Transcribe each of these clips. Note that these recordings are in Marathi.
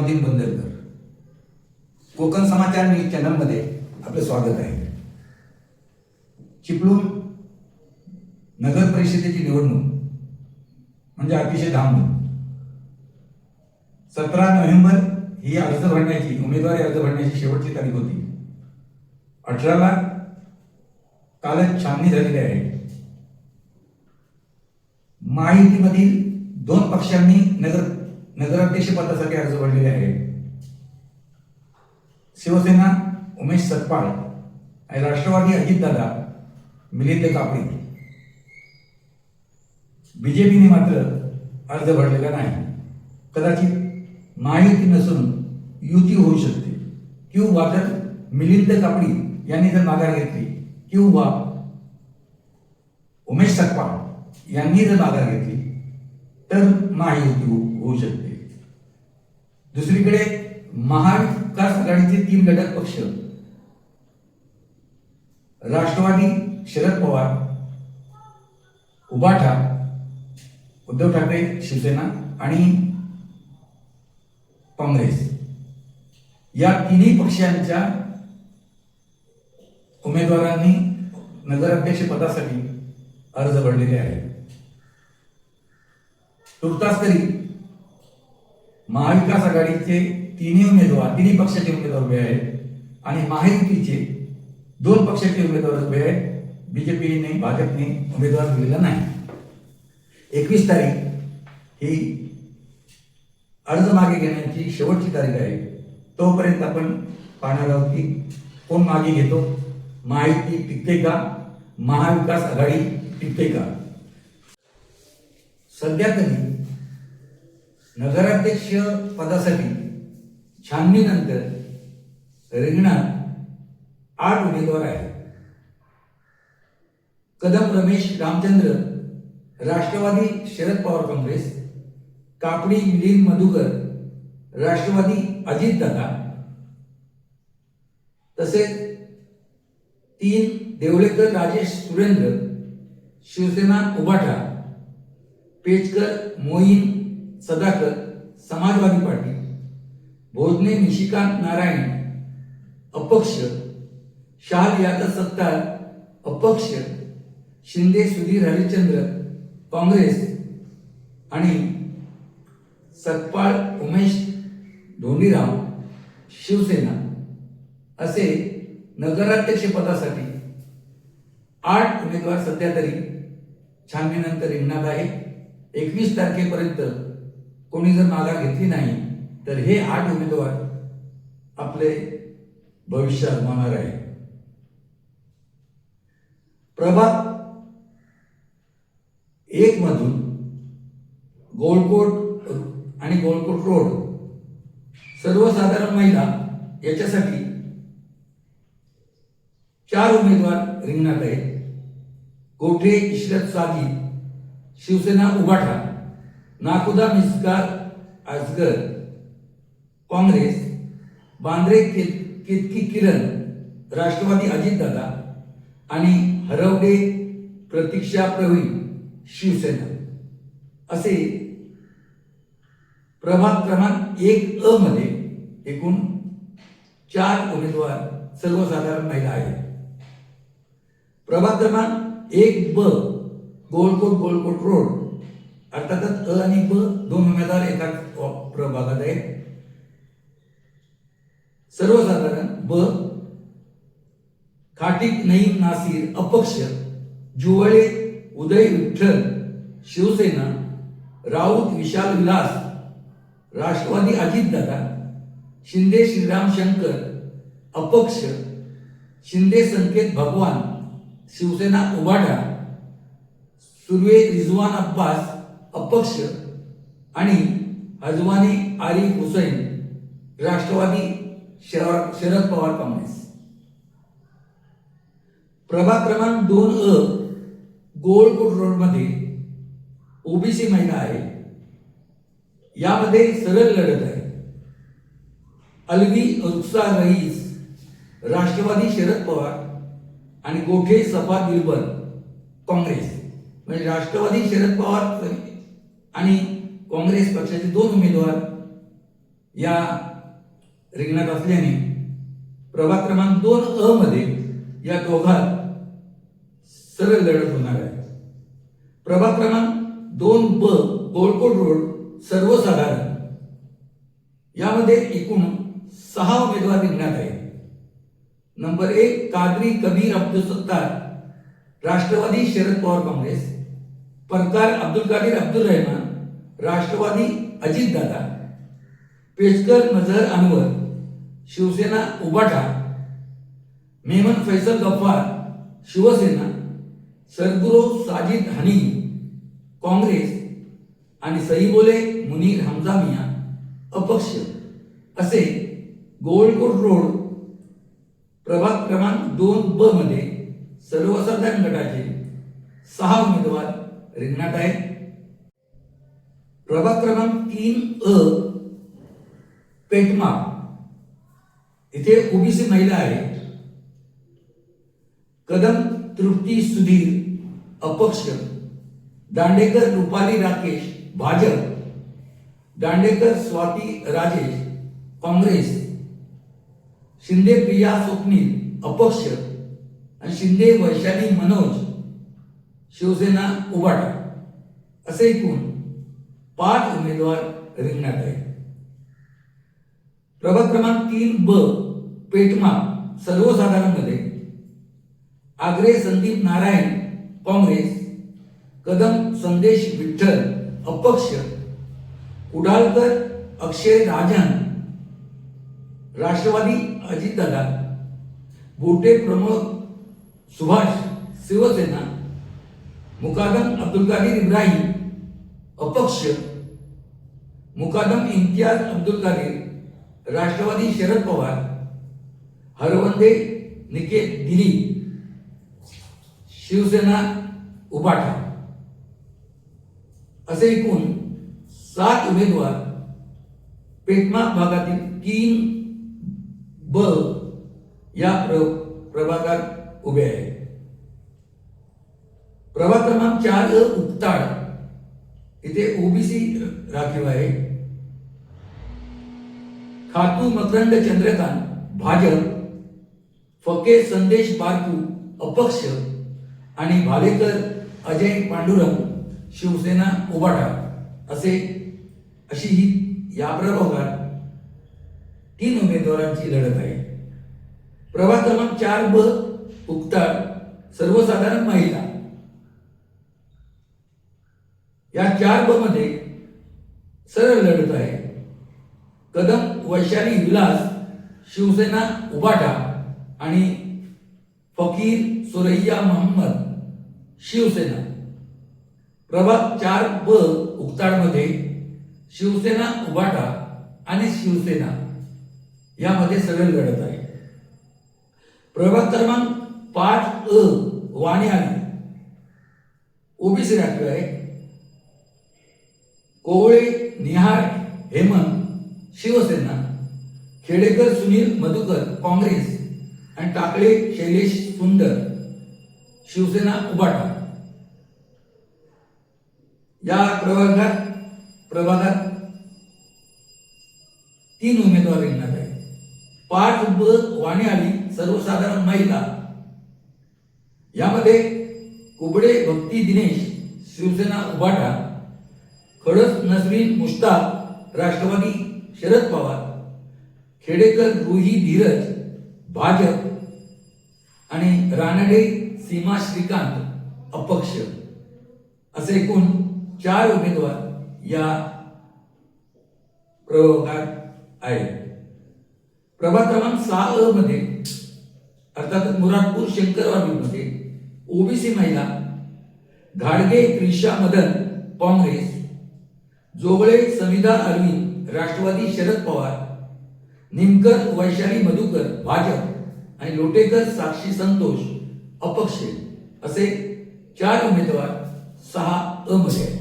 नमस्कार बंदरकर. कोकण समाचार न्यूज चॅनलमध्ये आपलं स्वागत आहे. चिपळूण नगर परिषदेची निवडणूक म्हणजे अतिशय धामधूम. सतरा नोव्हेंबर ही अर्ज भरण्याची उमेदवारी अर्ज भरण्याची शेवटची तारीख होती. अठराला कालच छाननी झालेली आहे. महायुतीमधील दोन पक्षांनी नगर नगराध्यक्ष पदासाठी अर्ज भरलेले आहेत. शिवसेना उमेश सतपाळ आणि राष्ट्रवादी अजितदादा मिलिंद कापडे. बीजेपीने मात्र अर्ज भरलेला नाही. कदाचित महायुती नसून युती होऊ शकते. किंवा जर मिलिंद कापडी यांनी जर माघार घेतली किंवा उमेश सकपाळ यांनी जर माघार घेतली तर महायुती हो- होऊ शकते. दुसरीकडे महाविकास आघाडीचे तीन घटक पक्ष. राष्ट्रवादी शरद पवार उबाठा उद्धव ठाकरे शिवसेना आणि काँग्रेस. या तिन्ही पक्षांच्या उमेदवारांनी नगराध्यक्ष पदासाठी अर्ज भरलेले आहेत. तुर्तास तरी महाविकास आघाडीचे तिन्ही उमेदवार तिन्ही पक्षाचे उमेदवार उभे आहेत आणि महायुतीचे दोन पक्षाचे उमेदवार उभे आहेत. बीजेपीने भाजपने उमेदवार दिलेला नाही. एकवीस तारीख ही अर्ज मागे घेण्याची शेवटची तारीख आहे. तोपर्यंत आपण पाहणार आहोत की कोण मागे घेतो. माहिती टिकते का? महाविकास आघाडी टिकते का? सध्या तरी नगराध्यक्ष पदासाठी छाननीनंतर रिंगणात आठ उमेदवार आहेत. कदम रमेश रामचंद्र राष्ट्रवादी शरद पवार काँग्रेस कापडी मिलिंद मधुकर राष्ट्रवादी अजित दादा तसेच तीन देवळेकर राजेश सुरेंद्र शिवसेना उबाठा पेचकर मोईन सदाकर समाजवादी पार्टी भोजने निशिकांत नारायण अपक्ष शाल यादव सत्तार अपक्ष शिंदे सुधीर हरिश्चंद्र काँग्रेस आणि सतपाळ उमेश धोंडीराम शिवसेना असे नगराध्यक्ष पदासाठी आठ उमेदवार सध्या तरी छाननीनंतर रिंगणात आहे एकवीस तारखेपर्यंत कोणी जर माघार घेतली नाही तर हे आठ उमेदवार आपले भविष्य आजमावणार आहे प्रभाग एक मधून गोलकोट आणि गोलकोट रोड सर्वसाधारण महिला याच्यासाठी चार उमेदवार रिंगणात आहेत. कोठे इशरत साधी शिवसेना उबाठा नाकुदा मिसकार आजगर काँग्रेस बांद्रे केतकी किरण राष्ट्रवादी अजितदादा आणि हरवडे प्रतीक्षा प्रवीण शिवसेना. असे प्रभाग क्रमांक एक अ मध्ये एकूण चार उमेदवार सर्वसाधारण महिला आहेत. प्रभाग क्रमांक एक ब गोलकोट गोलकोट रोड अर्थातच अ आणि ब दोन उमेदवार एकाच प्रभागात आहेत. सर्वसाधारण ब खाटिक नईम नासीर अपक्ष जुवळे उदय विठ्ठल शिवसेना राऊत विशाल विलास राष्ट्रवादी अजितदादा शिंदे श्रीराम शंकर अपक्ष शिंदे संकेत भगवान शिवसेना उबाडा सुर्वे रिजवान अब्बास अपक्ष आणि हजवानी आरिफ हुसैन राष्ट्रवादी शरद शरद पवार काँग्रेस. प्रभाग क्रमांक दोन अ गोळकोट रोडमध्ये ओबीसी महिला आहे. यामध्ये सरळ लढत आहे. अलवी उत्सा रईस राष्ट्रवादी शरद पवार आणि गोठे सपा दिलबर काँग्रेस. म्हणजे राष्ट्रवादी शरद पवार आणि काँग्रेस पक्षाचे दोन उमेदवार या रिंगणात असल्याने प्रभाग क्रमांक दोन अ मध्ये या दोघात सरळ लढत होणार आहे. प्रभाग क्रमांक दोन ब गोळकोट रोड सर्वसाधारण. यामध्ये एकूण सहा उमेदवार रिंगणात आहेत. नंबर एक कादरी कबीर अब्दुल सत्तार राष्ट्रवादी शरद पवार काँग्रेस परकार अब्दुल कादीर अब्दुल रहमान राष्ट्रवादी अजितदादा पेशकर नजर अनवर शिवसेना उबाटा मेमन फैसल गफ्फार शिवसेना सरगुरो साजिद हनी काँग्रेस आणि सईबोले मुनीर हमजा मिया अपक्ष असे गोवळकोट रोड प्रभाग क्रमांक दोन ब मध्ये सर्वसाधारण गटाचे सहा उमेदवार रिंगणात आहेत. प्रभाग क्रमांक तीन अ पेटमा इथे ओबीसी महिला आहे. कदम तृप्ती सुधीर अपक्ष. दांडेकर रुपाली राकेश भाजप. दांडेकर स्वाती राजेश काँग्रेस. शिंदे प्रिया स्वप्नील अपक्ष. आणि शिंदे वैशाली मनोज शिवसेना उबाटा. असे एकूण. पाच उमेदवार रिंगणात आहेत. प्रभाग क्रमांक तीन ब पेटमा सर्वसाधारणमध्ये. आग्रे संदीप नारायण काँग्रेस. कदम संदेश विठ्ठल अपक्ष. कुडाळकर अक्षय राजन. राष्ट्रवादी अजितदादा बोटे प्रमोद सुभाष शिवसेना. मुकादम अब्दुल कादीर इब्राहिम. अपक्ष. मुकादम इम्तियाज अब्दुल कादीर राष्ट्रवादी शरद पवार हरवंदे निकेत दिलीप शिवसेना उबाठा असे एकूण सात उमेदवार पेटमा भागातील तीन ब या प्रभागात उभे आहेत. प्रभाग क्रमांक चार अ उक्ताड. इथे ओबीसी राखीव आहे. खातू मकरंद चंद्रकांत भाजप फके संदेश बारकू अपक्ष आणि भालेकर अजय पांडुरंग शिवसेना उबाटा असे अशी ही या प्रभागात तीन उमेदवारांची लढत आहे. प्रभाग क्रमांक चार ब उक्ताळ सर्वसाधारण महिला. या चार ब मध्ये सरळ लढत आहे. कदम वैशाली विलास शिवसेना उबाटा आणि फकीर सुरैया मोहम्मद शिवसेना. प्रभाग चार ब उक्ताडमध्ये शिवसेना उबाटा आणि शिवसेना यामध्ये सरळ लढत आहे. प्रभाग क्रमांक पाच अ वाणी आली. ओबीसी राखीव आहे. कोवळे निहार हेमंत शिवसेना खेडेकर सुनील मधुकर काँग्रेस आणि टाकळे शैलेश सुंदर शिवसेना उबाटा या प्रभागात प्रभागात तीन उमेदवार रिंगणार आहेत. पाच ब वाणी आली सर्वसाधारण महिला. यामध्ये कुबडे भक्ती दिनेश शिवसेना उबाटा खडस नसरीन मुश्ताक राष्ट्रवादी शरद पवार खेडेकर रुही धीरज भाजप आणि रानडे सीमा श्रीकांत अपक्ष. असे एकूण चार उमेदवार या प्रभागात आहेत. प्रभाग क्रमांक सहा अ मध्ये अर्थात मुरादपूर शंकरवाडी मध्ये ओबीसी महिला घाडगे त्रिशा मदन काँग्रेस जोगळे सविता अरविंद राष्ट्रवादी शरद पवार निमकर वैशाली मधुकर भाजप आणि लोटेकर साक्षी संतोष अपक्ष असे चार उमेदवार सहा अ मध्ये आहेत.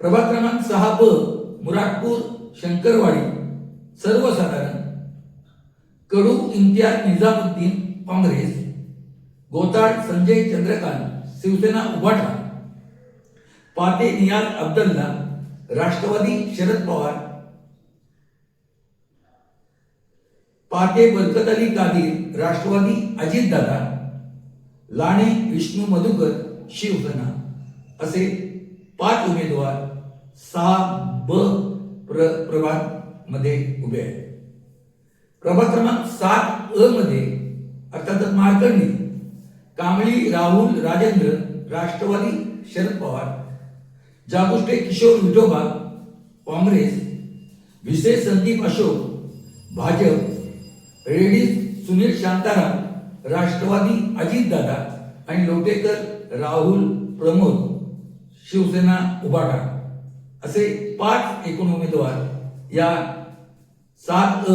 प्रभाग क्रमांक सहा ब मुरादपूर शंकरवाडी सर्वसाधारण कडू इम्तियाज निजामुद्दीन काँग्रेस गोताड संजय चंद्रकांत शिवसेना उभाठा पाते नियाज अब्दल्ला राष्ट्रवादी शरद पवार पाटे बरकत अली कादीर राष्ट्रवादी अजितदादा लाणे विष्णू मधुकर शिवसेना असे पाच उमेदवार सहा ब प्र प्रभागमध्ये उभे आहेत. प्रभाग क्रमांक सात अ मध्ये अर्थातच मार्कंडी कांबळी राहुल राजेंद्र राष्ट्रवादी शरद पवार ज्या गोष्टी किशोर विठोबा काँग्रेस विशेष संदीप अशोक भाजप रेडीज सुनील शांताराम राष्ट्रवादी अजितदादा आणि लोटेकर राहुल प्रमोद शिवसेना उभाडा असे पाच एकूण उमेदवार या सात अ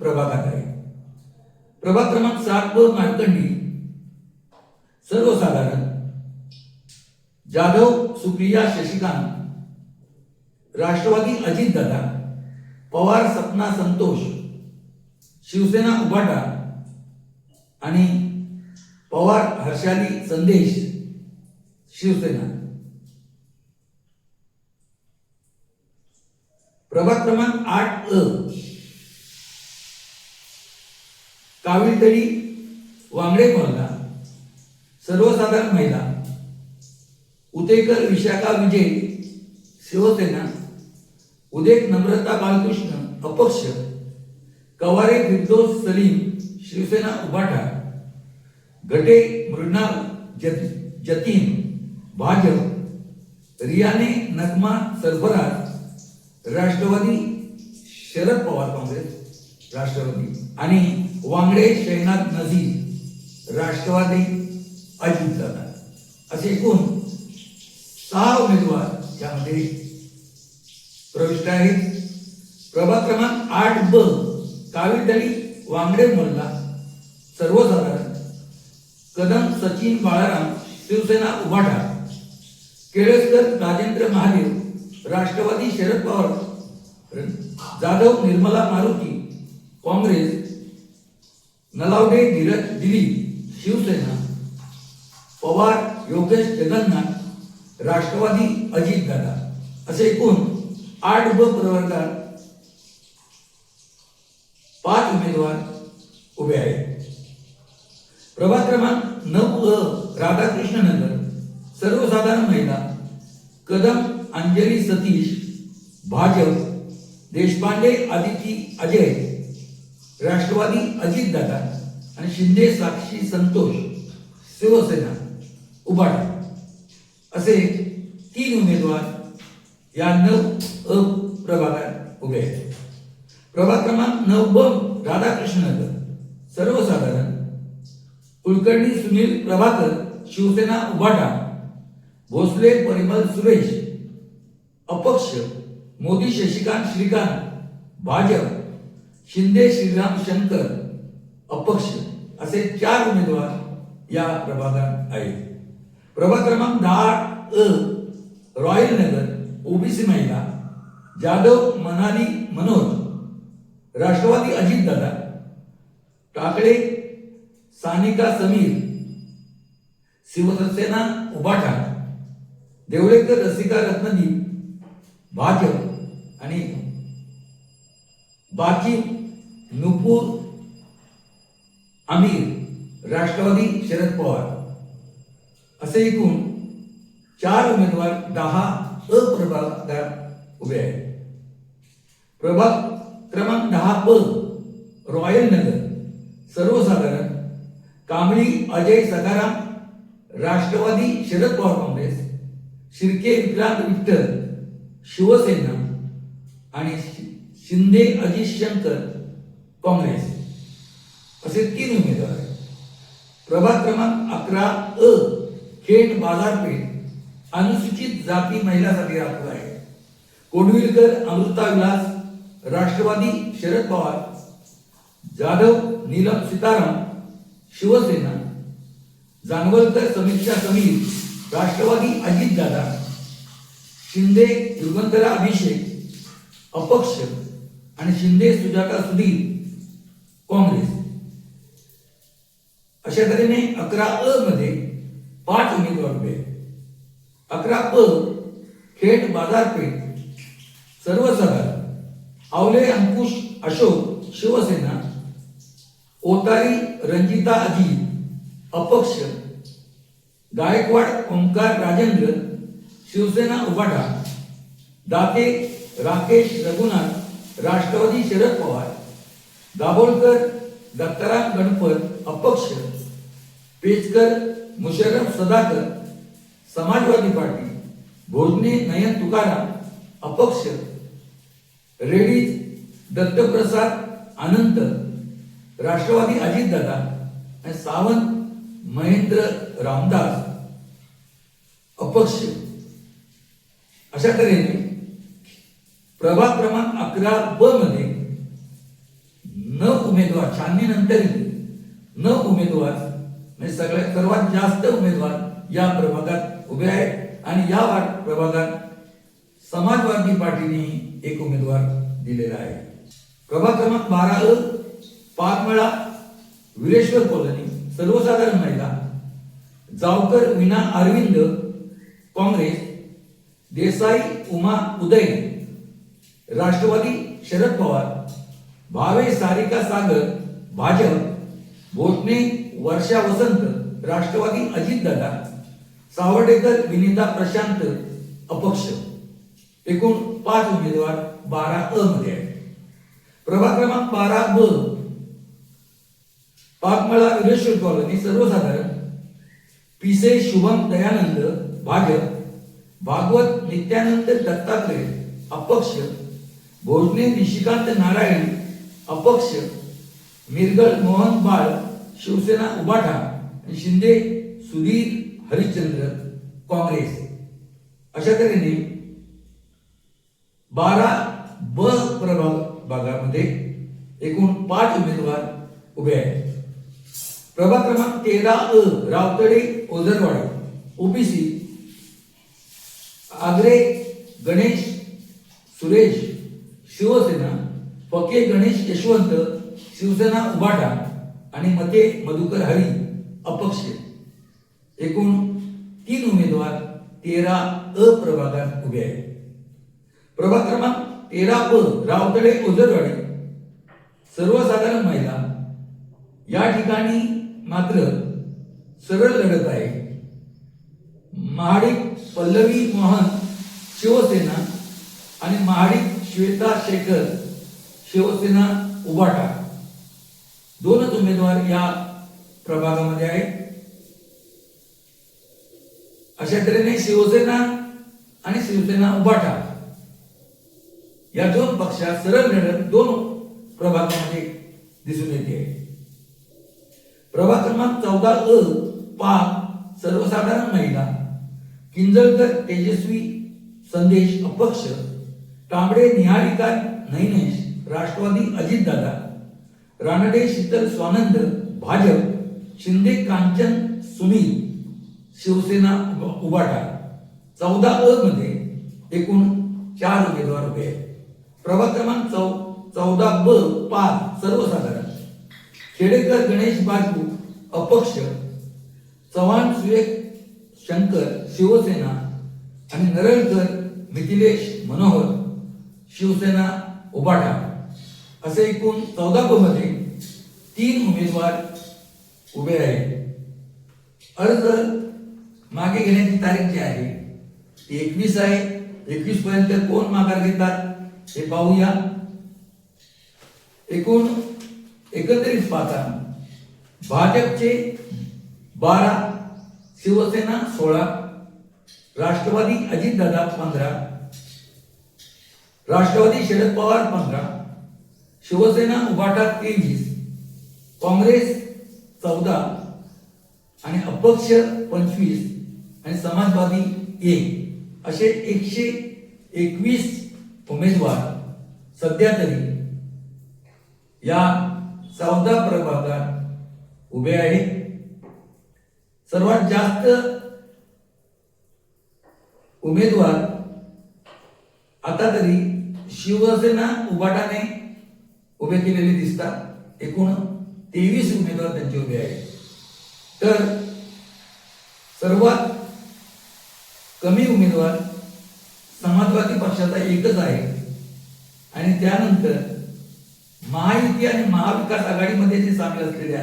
प्रभागात आहेत. प्रभाग क्रमांक सात ब मार्कंडी सर्वसाधारण. जाधव सुप्रिया शशिकांत राष्ट्रवादी अजित दादा पवार सपना संतोष शिवसेना उभाटा आणि पवार हर्षाली संदेश शिवसेना. प्रभाग क्रमांक आठ अ. काविलतळी वांगडे मोहल्ला सर्वसाधारण महिला. उतेकर विशाखा विजय शिवसेना उदेक नम्रता बालकृष्ण अपक्ष कवारे फिरदोस सलीम शिवसेना उभाटा गटे मृणाल जत- जतीन भाजप रियाने नगमा सरफराज राष्ट्रवादी शरद पवार काँग्रेस राष्ट्रवादी आणि वांगडे शैनाथ नझीर राष्ट्रवादी अजितदादा असे एकूण सहा उमेदवार यामध्ये प्रविष्ट आहेत. प्रभाग क्रमांक आठ ब काविलदळी वांगडे मोल्ला सर्वसाधारण. कदम सचिन बाळाराम शिवसेना उभाटा केळेसकर राजेंद्र महादेव राष्ट्रवादी शरद पवार जाधव निर्मला मारुती काँग्रेस नलावडे धीरज दिलीप शिवसेना पवार योगेश जगन्नाथ राष्ट्रवादी अजितदादा असे एकूण आठ ब प्रवर्गात पाच उमेदवार उभे आहेत. प्रभाग क्रमांक नऊ अ राधाकृष्ण नगर सर्वसाधारण महिला कदम अंजली सतीश भाजप देशपांडे आदिती अजय राष्ट्रवादी अजितदादा आणि शिंदे साक्षी संतोष शिवसेना उबाटा असे तीन उमेदवार या नऊ अ प्रभागात उभे आहेत. प्रभाग क्रमांक नऊ ब राधाकृष्णनगर सर्वसाधारण कुलकर्णी सुनील प्रभाकर शिवसेना उभाटा भोसले परिमल सुरेश अपक्ष मोदी शशिकांत श्रीकांत भाजप शिंदे श्रीराम शंकर अपक्ष असे चार उमेदवार या प्रभागात आहेत. प्रभाग क्रमांक दहा अ रॉयल नगर ओबीसी महिला जाधव मनाली मनोज राष्ट्रवादी अजितदादा टाकळे सानिका समीर शिवसेना उभाठा देवळेकर रसिका रत्नदीप भाजप आणि बाकी नुपूर आमिर राष्ट्रवादी शरद पवार. असे एकूण चार उमेदवार दहा अप्रभागात उभे आहेत. प्रभाग क्रमांक दहा ब रॉयल नगर सर्वसाधारण कांबळी अजय सखाराम राष्ट्रवादी शरद पवार काँग्रेस शिर्के विक्रांत विठ्ठल शिवसेना आणि शि- शिंदे अजित शंकर काँग्रेस. असे तीन उमेदवार आहेत. प्रभाग क्रमांक अकरा अ खेड बाजारपेठ अनुसूचित जाती महिलासाठी राखलं आहे. कोंडविलकर अमृता विलास राष्ट्रवादी शरद पवार जाधव नीलम सीताराम शिवसेना जानवलकर समीक्षा समीर राष्ट्रवादी अजितदादा शिंदे युगंधरा अभिषेक अपक्ष आणि शिंदे सुजाता सुधीर काँग्रेस. अशा तऱ्हेने अकरा अ मध्ये पाच उमेदवार उभे अकरा प खेड बाजारपेठ सर्वसाधारण. आवले अंकुश अशोक शिवसेना ओतारी रंजिता अजित अपक्ष. गायकवाड ओंकार राजेंद्र शिवसेना उभाटा दाते राकेश रघुनाथ राष्ट्रवादी शरद पवार. दाभोळकर दत्ताराम गणपत अपक्ष. पेचकर मुशर्रफ सदाकर समाजवादी पार्टी भोजने नयन तुकाराम अपक्ष रेडीज दत्तप्रसाद अनंत राष्ट्रवादी अजितदादा आणि सावंत महेंद्र रामदास अपक्ष. अशा तऱ्हेने प्रभाग क्रमांक अकरा ब मध्ये न उमेदवार छाननीनंतरही न उमेदवार म्हणजे सगळ्यात सर्वात जास्त उमेदवार या प्रभागात उभे आहेत. आणि या प्रभागात समाजवादी पार्टीने एक उमेदवार दिलेला आहे. प्रभाग क्रमांक बारा अ वेळा विरेश्वर कॉलनी सर्वसाधारण महिला जावकर विना अरविंद काँग्रेस देसाई उमा उदय राष्ट्रवादी शरद पवार भावे सारिका सागर भाजप भोटणे वर्षा वसंत राष्ट्रवादी अजितदादा सावडेकर विनिता प्रशांत अपक्ष. एकूण पाच उमेदवार बारा अ मध्ये आहेत. प्रभाग क्रमांक बारा ब. पाकमळा विरेश्वर कॉलनी सर्वसाधारण. पिसे शुभम दयानंद भाजप. भागवत नित्यानंद दत्तात्रय अपक्ष. भोजने निशिकांत नारायण अपक्ष. मिरगल मोहन बाळ शिवसेना उबाठा आणि शिंदे सुधीर हरिश्चंद्र काँग्रेस. अशा तऱ्हेने बारा ब प्रभाग भागामध्ये एकूण पाच उमेदवार उभे आहेत. प्रभाग क्रमांक तेरा अ रावतडे ओझरवाडी ओबीसी आग्रे गणेश सुरेश शिवसेना फके गणेश यशवंत शिवसेना उभाठा आणि मते मधुकर हरी अपक्ष. एकूण तीन उमेदवार तेरा अ प्रभागात उभे आहेत. प्रभाग क्रमांक तेरा अ रावतडे ओझरवाडी. सर्वसाधारण महिला. या ठिकाणी मात्र सरळ लढत आहे. महाडिक पल्लवी मोहन शिवसेना. आणि महाडिक श्वेता शेखर शिवसेना उबाटा. दोनच उमेदवार या प्रभागामध्ये आहेत. अशा तऱ्हेने शिवसेना आणि शिवसेना उभाटा या दोन पक्षात सरळ लढत दोन प्रभागामध्ये दिसून येते. प्रभाग क्रमांक चौदा अ पाच सर्वसाधारण महिला किंजळकर तेजस्वी संदेश अपक्ष तांबडे निहारिका नैनेश राष्ट्रवादी अजितदादा. रानडे शीतल स्वानंद भाजप शिंदे कांचन सुनील शिवसेना उबाटा चौदा अ मध्ये एकूण चार उमेदवार उभे आहेत. प्रभाग क्रमांक चौ चौदा ब पाच सर्वसाधारण. खेडेकर गणेश बाजू अपक्ष चव्हाण सुरेख शंकर शिवसेना आणि नरळकर मिथिलेश मनोहर शिवसेना उबाटा असे एकूण चौदा ब तीन उमेदवार उभे आहेत. अर्ज मागे घेण्याची तारीख जी आहे ती एकवीस आहे. एकवीस पर्यंत कोण माघार घेतात हे पाहूया. एकूण एकत्रित पाहता भाजपचे बारा शिवसेना सोळा राष्ट्रवादी अजितदादा पंधरा राष्ट्रवादी शरद पवार पंधरा शिवसेना उभाटा तेवीस काँग्रेस चौदा आणि अपक्ष पंचवीस आणि समाजवादी एक असे एकशे एकवीस उमेदवार सध्या तरी या चौदा प्रभागात उभे आहेत. सर्वात जास्त उमेदवार आता तरी शिवसेना उभाटाने उभे केलेले दिसतात. एकूण तेवीस उमेदवार त्यांचे उभे आहेत. तर सर्वात कमी उमेदवार समाजवादी पक्षाचा एकच आहे. आणि त्यानंतर महायुती आणि महाविकास आघाडीमध्ये जे सामील असलेले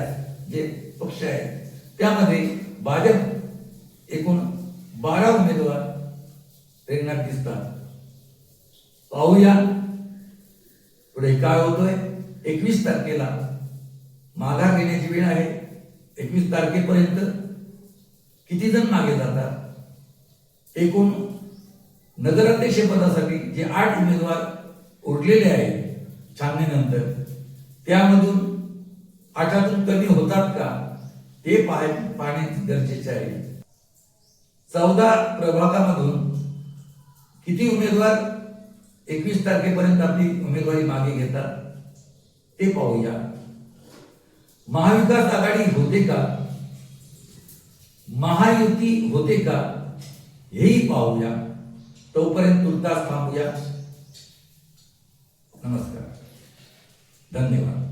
जे पक्ष आहेत त्यामध्ये भाजप एकूण बारा उमेदवार रिंगणात दिसतात. पाहूया पुढे काय होतोय. एकवीस तारखेला माघार घेण्याची वेळ आहे. एकवीस तारखेपर्यंत किती जण मागे जातात? एकूण नगराध्यक्षपदासाठी जे आठ उमेदवार उरलेले आहेत छाननीनंतर त्यामधून आठातून कमी होतात का? ते पाह पाहणे गरजेचे आहे. चौदा प्रभागामधून किती उमेदवार एकवीस तारखेपर्यंत आपली उमेदवारी मागे घेतात? ते पाहूया. महाविकास आघाडी होते का? महायुती होते का? हेही पाहूया. तोपर्यंत तुर्तास थांबूया. नमस्कार. धन्यवाद.